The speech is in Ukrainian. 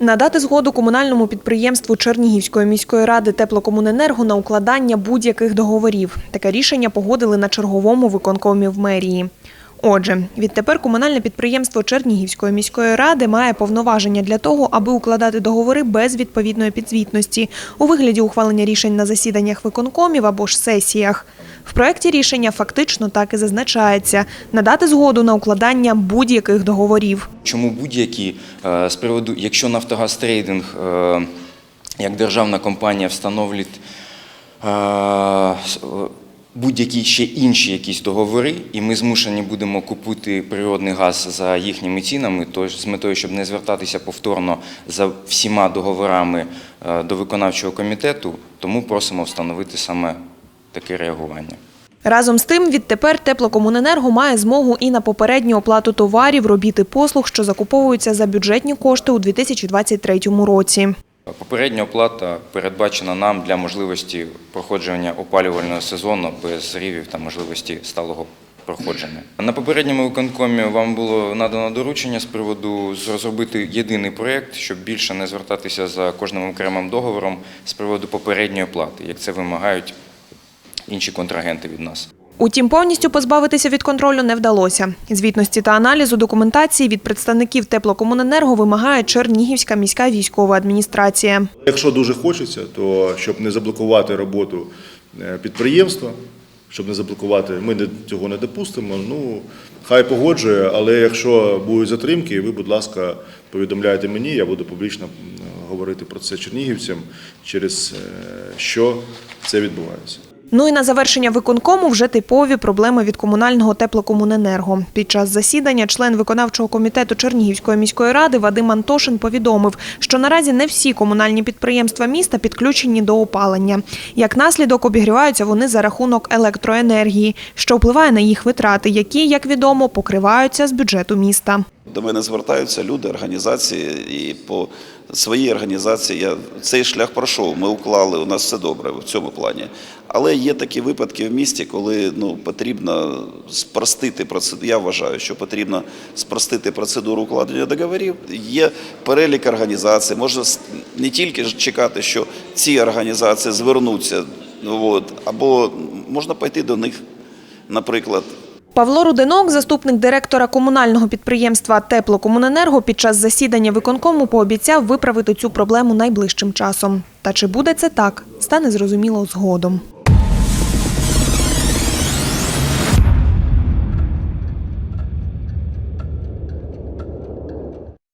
Надати згоду комунальному підприємству Чернігівської міської ради теплокомуненерго на укладання будь-яких договорів. Таке рішення погодили на черговому виконкомі в мерії. Отже, відтепер комунальне підприємство Чернігівської міської ради має повноваження для того, аби укладати договори без відповідної підзвітності у вигляді ухвалення рішень на засіданнях виконкомів або ж сесіях. В проєкті рішення фактично так і зазначається надати згоду на укладання будь-яких договорів. Чому будь-які е, з приводу, якщо Нафтогаз Трейдинг е, як державна компанія встановлює е, будь-які ще інші якісь договори, і ми змушені будемо купити природний газ за їхніми цінами, то з метою, щоб не звертатися повторно за всіма договорами е, до виконавчого комітету, тому просимо встановити саме таке реагування. Разом з тим, відтепер теплокомуненерго має змогу і на попередню оплату товарів, робіт послуг, що закуповуються за бюджетні кошти у 2023 році. Попередня оплата передбачена нам для можливості проходження опалювального сезону без зривів та можливості сталого проходження. На попередньому виконкомі вам було надано доручення з приводу розробити єдиний проєкт, щоб більше не звертатися за кожним окремим договором з приводу попередньої оплати, як це вимагають інші контрагенти від нас. Утім, повністю позбавитися від контролю не вдалося. Звітності та аналізу документації від представників теплокомуненерго вимагає Чернігівська міська військова адміністрація. Якщо дуже хочеться, то щоб не заблокувати роботу е, підприємства, щоб не заблокувати, ми цього не допустимо. Ну хай погоджує, але якщо будуть затримки, ви, будь ласка, повідомляйте мені, я буду публічно говорити про це чернігівцям, через е, що це відбувається. Ну і на завершення виконкому вже типові проблеми від комунального теплокомуненерго. Під час засідання член виконавчого комітету Чернігівської міської ради Вадим Антошин повідомив, що наразі не всі комунальні підприємства міста підключені до опалення. Як наслідок, обігріваються вони за рахунок електроенергії, що впливає на їх витрати, які, як відомо, покриваються з бюджету міста. До мене звертаються люди, організації, і по своїй організації я цей шлях пройшов. Ми уклали, у нас все добре в цьому плані. Але є такі випадки в місті, коли ну, потрібно спростити процедуру. Я вважаю, що потрібно спростити процедуру укладення договорів. Є перелік організацій. Можна не тільки чекати, що ці організації звернуться, ну, от, або можна пойти до них, наприклад, Павло Рудинок, заступник директора комунального підприємства Теплокомуненерго, під час засідання виконкому пообіцяв виправити цю проблему найближчим часом. Та чи буде це так, стане зрозуміло згодом.